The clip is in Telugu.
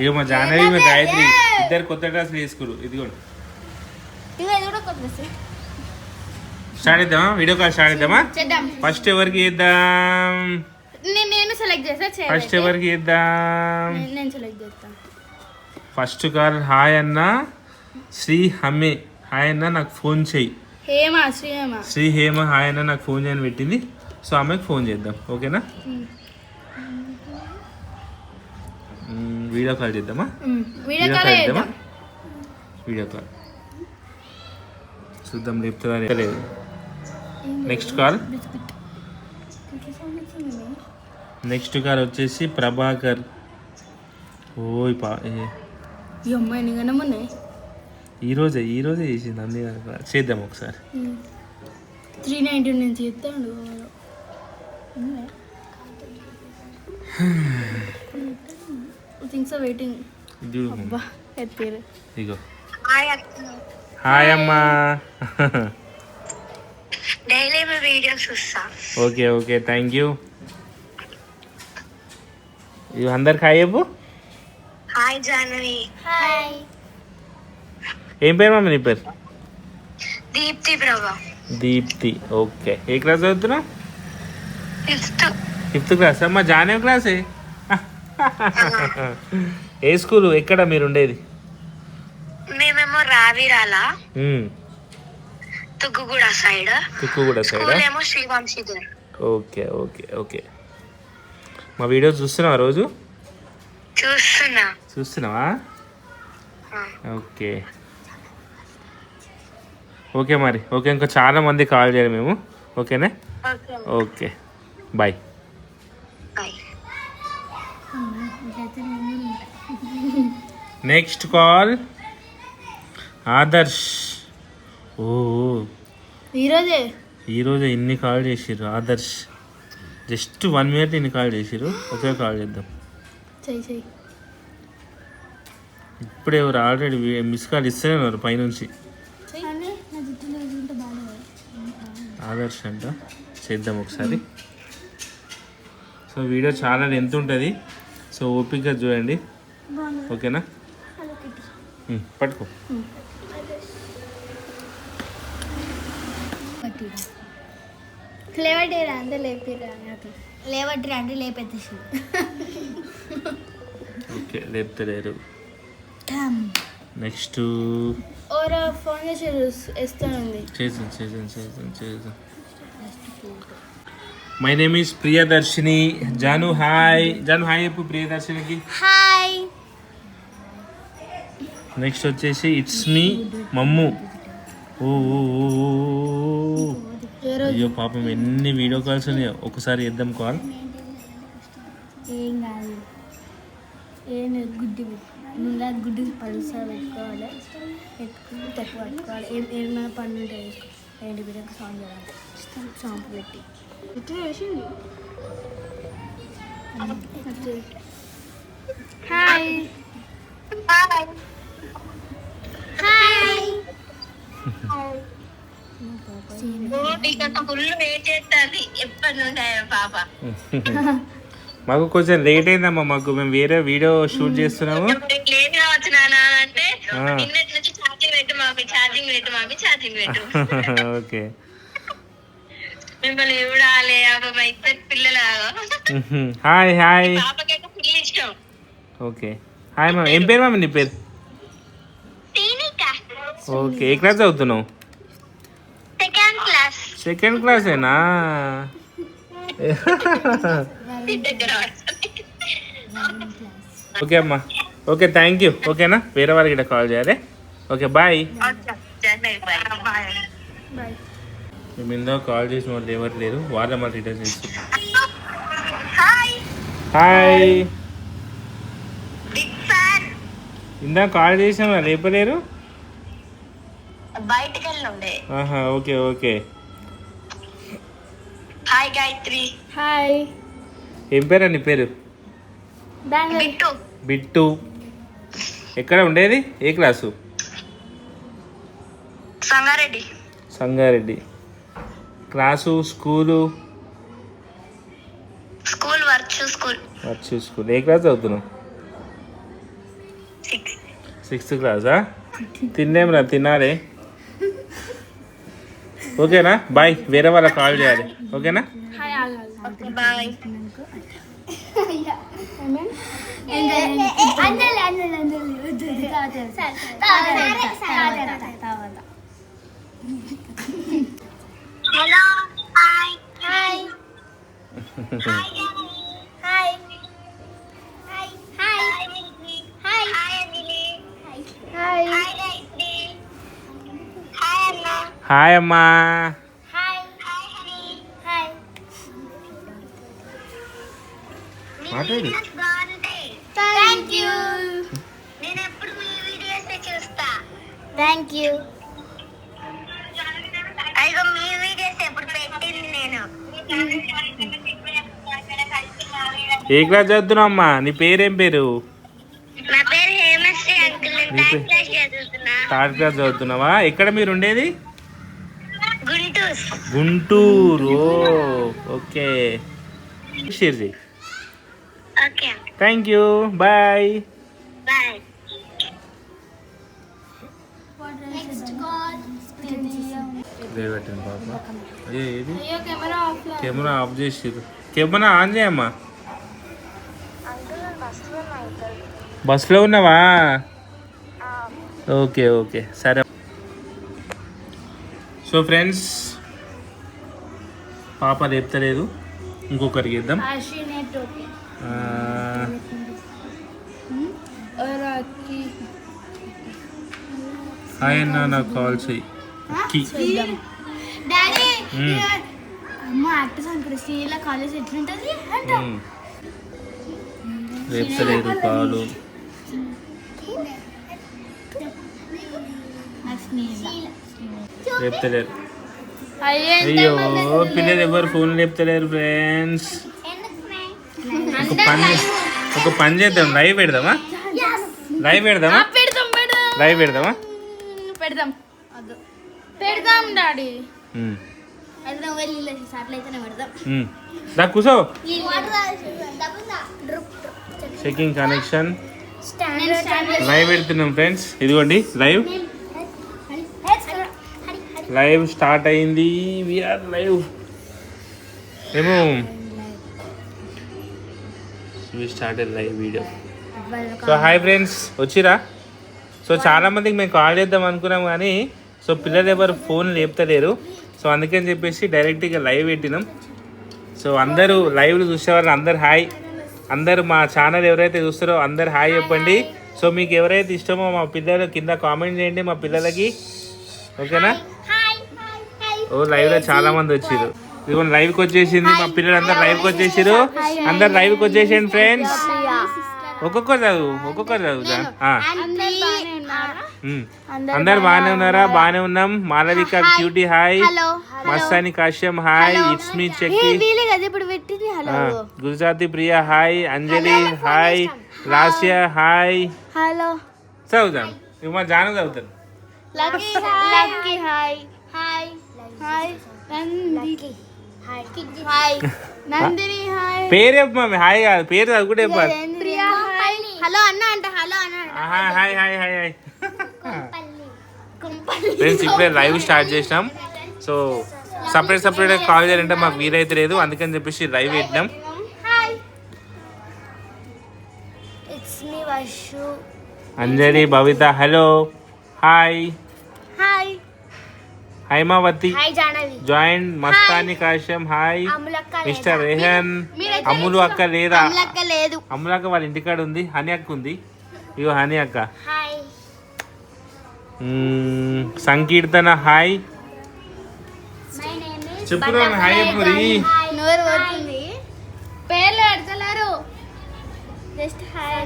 ఇక మా జాహ్నవి మా గాయత్రి ఇద్దరు కొత్త డ్రెస్సులు వేసుకురు ఇదిగోండి. స్టార్ట్ చేద్దామా? వీడియో కాల్ స్టార్ట్ చేద్దామా? చేద్దాం. ఫస్ట్ ఎవరికి చేద్దాం? నేను నేను సెలెక్ట్ చేస్తా చేయాలి ఫస్ట్ ఎవరికి చేద్దాం? నేను- నేను సెలెక్ట్ చేస్తాను ఫస్ట్ కాల్ హాయ్ అన్న. శ్రీ హమే. హాయ్ అన్న నాకు ఫోన్ చెయ్యి హేమ శ్రీహేమ శ్రీ హేమ హాయ్ అన్న నాకు ఫోన్ చేయని పెట్టింది. సో ఆమెకు ఫోన్ చేద్దాం. ఓకేనా మ్మ్, వీడియో కాల్ చేద్దామా వీడియో కాల్ చేద్దాం. వీడియో కాల్ చూద్దాం లేపుతుందా లేదు నెక్స్ట్ కాల్ నెక్స్ట్ కాల్ వచ్చేసి ప్రభాకర్. ఓయ్ పా ఏ- ఈ అమ్మాయి నిగనం ఉన్నాయి ఈ రోజే ఈ రోజే చేసింది అన్ని చేద్దాం ఒకసారి. త్రీ నైన్టీ నుంచి చెప్తాడు థింగ్స్ వెయిటింగ్ చూడు. అబ్బా ఎత్తిరు. ఇగో. హాయ్ అమ్మా. డైలీ మీ వీడియోస్ చూస్తా. ఓకే ఓకే థ్యాంక్ యూ ఇవి అందరికి హాయ్ చెప్పు. హాయ్ జాహ్నవి హాయ్ ఏం పేరు మమ్మీ నీ పేరు? దీప్తి ప్రభా. దీప్తి ఓకే. ఏ క్లాస్ చదువుతున్నావు? ఫిఫ్త్ ఫిఫ్త్ క్లాస్ అమ్మా జానే క్లాసే ఏ స్కూల్? ఎక్కడ మీరు ఉండేది మేమేమో రావిరాల. తుగ్గుగూడ సైడ్. తుక్కుగూడ సైడ్? ఏమో శ్రీవంశీధర్ ఓకే ఓకే ఓకే. మా వీడియోస్ చూస్తున్నావా రోజు? చూస్తున్నా. చూస్తున్నావా. ఓకే. ఓకే మరి. ఓకే ఇంకా చాలా మంది కాల్ చేయాలి మేము. ఓకేనే? Okay. Bye. Next call Adarsh ఓ ఈరోజే? ఈరోజు ఇన్ని కాల్ చేసిర్రు. ఆదర్శ్ జస్ట్ వన్ మినిట్ ఇన్ని కాల్ చేసిర్రు. ఒకే కాల్ చేద్దాం. ఇప్పుడు ఎవరు ఆల్రెడీ మిస్ కాల్ ఇస్తూనే ఉన్నారు పైనుంచి. ఆదర్శ్ అంట. చేద్దాం ఒకసారి. సో వీడియో చాలా లెంత్ ఉంటుంది. సో ఓపిక్గా చూడండి. ఓకేనా? పట్టుకో. లేవట్రా అంతే లేపిరా లేవట్రా అంటే లేపెత్తేసి ఓకే లేపుతలేరు. నెక్స్ట్. ఓరా ఫోన్ చేసి ఇస్తానుంది చేసాం చేసాం చేసాం చేసాం my name is Priyadarshini Janu hi Janu hi చెప్పు ప్రియదర్శినికి హాయ్ నెక్స్ట్ వచ్చేసి ఇట్స్ మీ మమ్ము ఓ అయ్యో పాపం ఎన్ని వీడియో కాల్స్ ఉన్నాయో. ఒకసారి చేద్దాం కాల్ ఏం కాదు. ఏం లేదు, గుడ్డి పెట్టు ముందు అది గుడ్డి పలుసా పెట్టుకోవాలి. పెట్టుకుని తక్కువ పట్టుకోవాలి. ఏం ఏమైనా పన్ను ఏంటి సాంగ్ చేయాలి. షాంపూ పెట్టి. హాయ్ హాయ్ నీకంత ఫుల్ వెయిట్ చేస్తుంది. ఎప్పటి నుండి పాప మాకు కొంచెం లేట్ అయిందమ్మా. మాకు మేము వేరే వీడియో షూట్ చేస్తున్నాము. లేట్ కావచ్చు నాన్న అంటే ఆ. నిన్నటి నుంచి ఛార్జింగ్ పెట్టు మామి ఛార్జింగ్ పెట్టు మామి ఛార్జింగ్ పెట్టు. ఓకే. మిమ్మల్ని చూడాలి అబ్బా మా ఇద్దరు పిల్లలు హాయ్ హాయ్. పాపకైతే ఫుల్ ఇష్టం. ఓకే. హాయ్ మ్యామ్ ఏం పేరు మ్యామ్ నీ పేరు? ఓకే. ఏ క్లాస్ చదువుతున్నావు? Second class. సెకండ్ క్లాసేనా ఓకే అమ్మా. Okay thank you. ఓకేనా? వేరే వాళ్ళకి ఇక్కడ కాల్ చేయాలి. ఓకే బాయ్ బాయ్ మేము ఇందాక కాల్ చేసిన వాళ్ళు ఎవరు లేరు. వాళ్ళ మళ్ళీ రిటర్న్ చేస్తున్నాం హాయ్. హాయ్. బిగ్ ఫ్యాన్ ఇందాక కాల్ చేసిన వాళ్ళు లేపలేరు బయటికి వెళ్ళి ఉండే ఆహా okay okay. Hi Gayatri. Hi. ఏం పేరు నీ పేరు? బెంగళూరు బిట్టు. బిట్టు. ఎక్కడ ఉండేది? ఏ class? Sangareddy. Sangareddy. Class school school work school virtue school ఏ క్లాస్ చదువుతున్నావు సిక్స్ సిక్స్త్ క్లాసా తిన్నేం రా తినాలి ఓకేనా బాయ్ వేరే వాళ్ళకి కాల్ చేయాలి ఓకేనా ఓకే బాయ్ హాయ్ అమ్మా మాట్లాడు. థ్యాంక్ యూ నేను ఎప్పుడు మీ వీడియోస్ చూస్తా? థ్యాంక్ యూ అయ్యో మీ వీడియోస్ ఎప్పుడు పెట్టింది నేను? ఏ క్లాస్ చదువుతున్నావు అమ్మా నీ పేరేం పేరు థర్డ్ క్లాస్ చదువుతున్నావా? ఎక్కడ మీరు ఉండేది Guntur. Okay. Thank you bye camera off చేసి కెమెరా ఆన్ చేయమ్మా. బస్సులో ఉన్నావా? Okay okay. సరే. సో ఫ్రెండ్స్ పాప రేపుతలేదు ఇంకొకరికి ఇద్దాం అన్న నాకు కాల్ చేయి. రేపుతలేదు కాలు. లేపుతలేరు అయ్యో పిల్లలు ఎవరు ఫోన్ లేపుతలేరు ఫ్రెండ్స్ ఒక పని ఒక పని చేద్దాం లైవ్ పెడదామా? లైవ్ పెడదామా? పెడదాం పెడదాం. లైవ్ పెడదామా? పెడదాం. పెడదాం డాడీ. కూసో. చెకింగ్ కనెక్షన్ లైవ్ పెడుతున్నాం ఫ్రెండ్స్ ఇదిగోండి లైవ్ లైవ్ స్టార్ట్ అయింది. విఆర్ లైవ్ ఏమో. Start live video so hi friends వచ్చిరా? సో చాలా మందికి మేము కాల్ చేద్దాం అనుకున్నాం కానీ సో పిల్లలు ఎవరు ఫోన్ లేపుతలేరు. సో అందుకని చెప్పేసి డైరెక్ట్గా లైవ్ పెట్టినాం. సో అందరూ లైవ్లు చూసేవాళ్ళు అందరు హాయ్ అందరూ మా ఛానల్ ఎవరైతే చూస్తారో అందరు హాయ్ చెప్పండి. సో మీకు ఎవరైతే ఇష్టమో మా పిల్లలు కింద కామెంట్ చేయండి మా పిల్లలకి. ఓకేనా? ఓ లైవ్లో చాలా మంది వచ్చారు ఇదిగో లైవ్కి వచ్చేసింది. మా పిల్లలు అందరు లైవ్కి వచ్చేసారు అందరు లైవ్కి వచ్చేసేయండి ఫ్రెండ్స్ ఒక్కొక్కరు చదువు ఒక్కొక్కరు చదువుతా. అందరు బాగానే ఉన్నారా? బాగానే ఉన్నాం. Malavika cutie hi hello Mastani Kashyam hi it's me చెక్కి Gujarati Priya hi Anjali hi Lasya hi hello చదువుతాం ఇవి మా జాను చదువుతాను హాయ్ హాయ్ హాయ్ హాయ్ పేరు చెప్పు మమ్మీ హాయ్ కాదు. పేరు చదువుకుంటే చెప్పాలి హలో అన్న అంట హలో అన్న hi hi hi hi hi. Kumpalli. Friends ఇప్పుడే లైవ్ స్టార్ట్ చేసినాం. సో సపరేట్ సపరేట్ కాల్ చేయాలంటే మాకు వీలైతే లేదు. అందుకని చెప్పేసి లైవ్ పెట్టినాం. Hi it's me Varshu Anjali Bhavita hello hi hi Haimavathi join Mastani Kashyam hi mister Rehan Ammulu అక్క లేదా? అమ్ములు అక్క వాళ్ళ ఇంటికాడ ఉంది హనీ అక్క ఉంది. ఇగో హనీ అక్క. సంకీర్తన. హాయ్ మై నేమ్ ఇస్ చెప్పు నాన్న, హాయ్ చెప్పు రీ. నోరు పోతుంది పేర్లు పెడతలేరు. Just hi